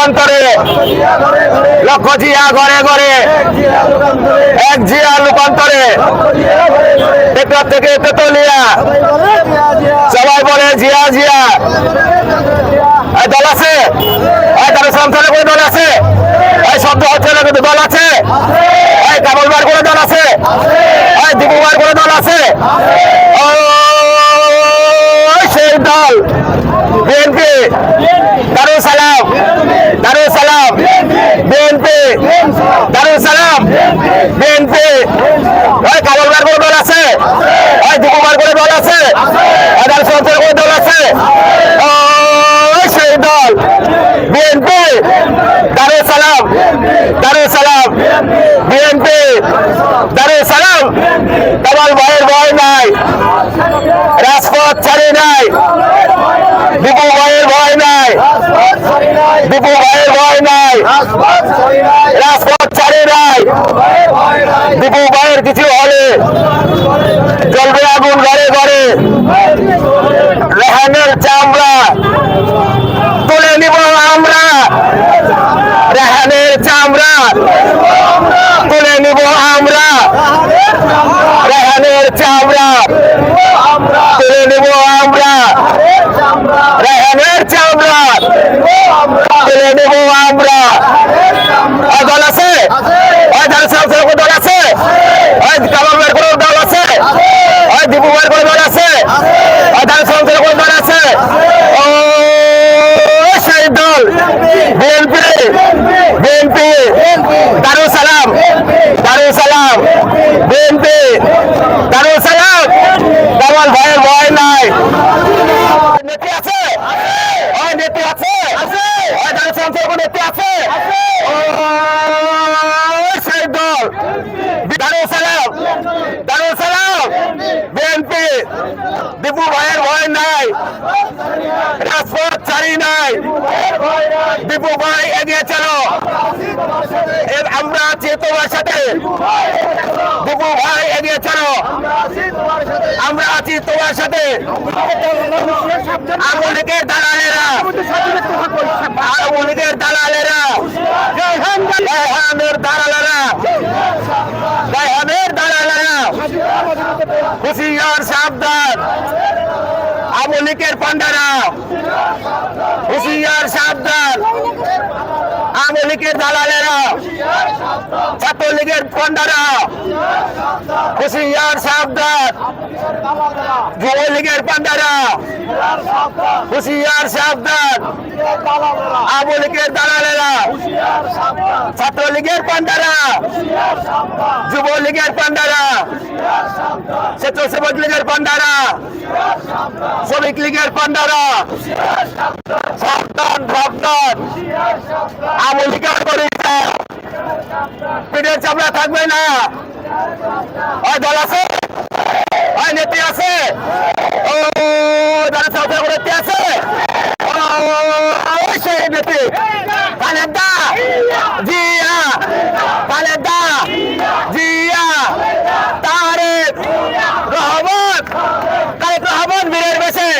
লোকান্তরে লক্ষ জিয়া ঘরে ঘরে। এক জিয়া রূপান্তরে। টেকনাফ থেকে তেতুলিয়া। সবাই বলে জিয়া জিয়া। দল আছে? তার সংসারে কোনো দল আছে? এই শব্দ হচ্ছে না, কিন্তু দল আছে। এই কামলবার কোনো দল আছে? এই দীপুবার কোনো দল আছে ও সেই দল বিএনপি দারুল সালাম দারুল সালাম বিএনপি দারুল সালাম বিএনপি ওই কামলবার কোনো দল আছে ওই দীপুবার কোনো দল আছে ওই দারুল সংসারে কোনো দল আছে ও সেই দল বিএনপি দারুল সালাম দারুল সালাম বিএনপি দারুল সালাম কামাল ভয়ের ভয় নাই রাজপথ ছাড়ি নাই দীপু ভয়ের ভয় নাই দীপু ভয়ের ভয় নাই রাজপথ ছাড়ি নাই। দীপু ভয়ের কিছু হলে জ্বলবে আগুন ঘরে ঘরে। রেহানের চামড়া তুলে নিব আমরা। রেহানের চামড়া তুলে নিব আমরা। রেহানের চামড়া তুলে নিব আমরা রেহানের চামড়া তুলে নিব আমরা ওই দল আছে ওই দল সংসদের কোনো দল আছে ওই কামালের কোনো দল আছে ওই দীপুবার কোনো দল আছে ওই দল সংসদের কোনো দল আছে ও সেই দল বিএনপি বিএনপি দারুল সালাম দারুল সালাম বিএনপি দারুল সালাম কামাল ভয়ের ভয় নাই নেতি আছে ওই নেতি আছে ওই দারুল সংসদের কোনো নেতি আছে ও সেই দল দারুল সালাম দারুল সালাম বিএনপি দীপু ভাইয়ের ভয় নাই রাজপথ ছাড়ি নাই। দীপু ভাই এগিয়ে চলো। আমরা আছি তোমার সাথে। দীপু ভাই এগিয়ে চলো। আমরা আছি তোমার সাথে। আমলিকের দালালেরা। আমলিকের দালালেরা। গায়হানের দালালেরা। গায়হানের দালালেরা। হুশিয়ার সাবধান। আমলিকের পান্ডারা হুশিয়ার সাবধান। আমলিকের দালালেরা। ছাত্রলীগের পান্ডারা হুশিয়ার সাবধান। যুবলীগের পান্ডারা হুশিয়ার সাবধান। আমলিকের দালালেরা। ছাত্রলীগের পান্ডারা যুবলীগের পান্ডারা স্বেচ্ছাসেবক লীগের পান্ডারা শ্রমিক লীগের পান্ডারা সাবধান সাবধান। আমলিকার করিটা পিঠের চামড়া থাকবে না। ওই দল আছে? ওই নেত্রী আছে? ও যারা সাউথ নেত্রী আছে ও, ওই সেই নেত্রী খালেদা জিয়া খালেদা জিয়া তারেক রহমত তারেক রহমান বীরের বেশে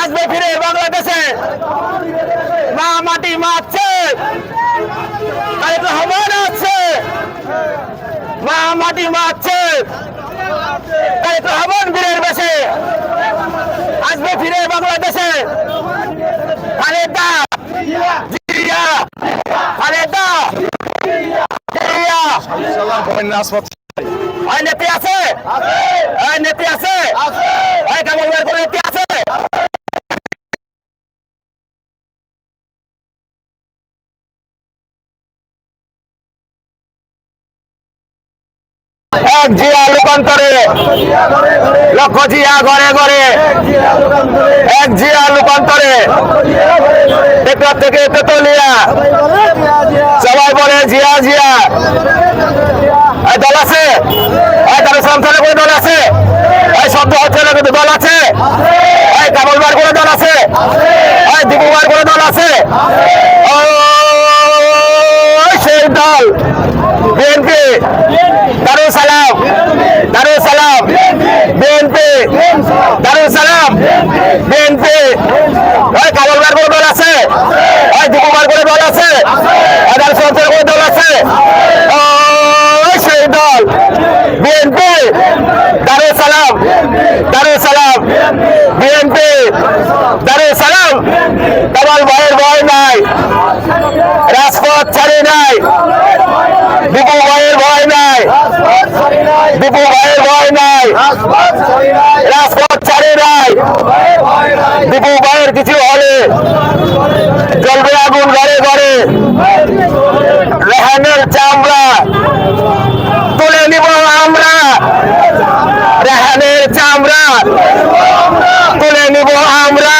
আসবে ফিরে বাংলাদেশে মা মাটি মারছে তারেক রহমান আছে মা মাটি মারছে। তারেক রহমান বীরের বেশে। আসবে ফিরে বাংলাদেশে। খালেদা। জিয়া। খালেদা। জিয়া। নেত্রী আছে। নেত্রী আছে। ওই কামালের কোনো আছে। এক জিয়া লোকান্তরে লক্ষ জিয়া ঘরে ঘরে। এক জিয়া লোকান্তরে টেকনাফ থেকে তেতুলিয়া সবাই বলে জিয়া জিয়া। দল আছে? তার সংসারে কোনো দল আছে? শব্দ হচ্ছে না, কিন্তু দল আছে। কামলবার কোনো দল আছে? দীপুবার কোনো দল আছে? সেই দল। বিএনপি দারুল সালাম দারুল সালাম বিএনপি দারুল সালাম বিএনপি ওই কামলবার কোনো দল আছে ওই দীপুবার কোনো দল আছে? এই দারুল সংসারে কোনো দল আছে? সেই দল। বিএনপি দারুল সালাম। দারুল সালাম। বিএনপি দারুল সালাম। কামাল ভয়ের ভয় নাই। রাজপথ ছাড়ি নাই। দীপু ভয়ের ভয় নাই। দীপু ভয়ের ভয় নাই। রাজপথ ছাড়ি নাই। দীপু ভয়ের কিছু হলে জ্বলবে আগুন, ঘরে ঘরে। রেহানের চামড়া তুলে নিব আমরা। রেহানের চামড়া তুলে নিব আমরা।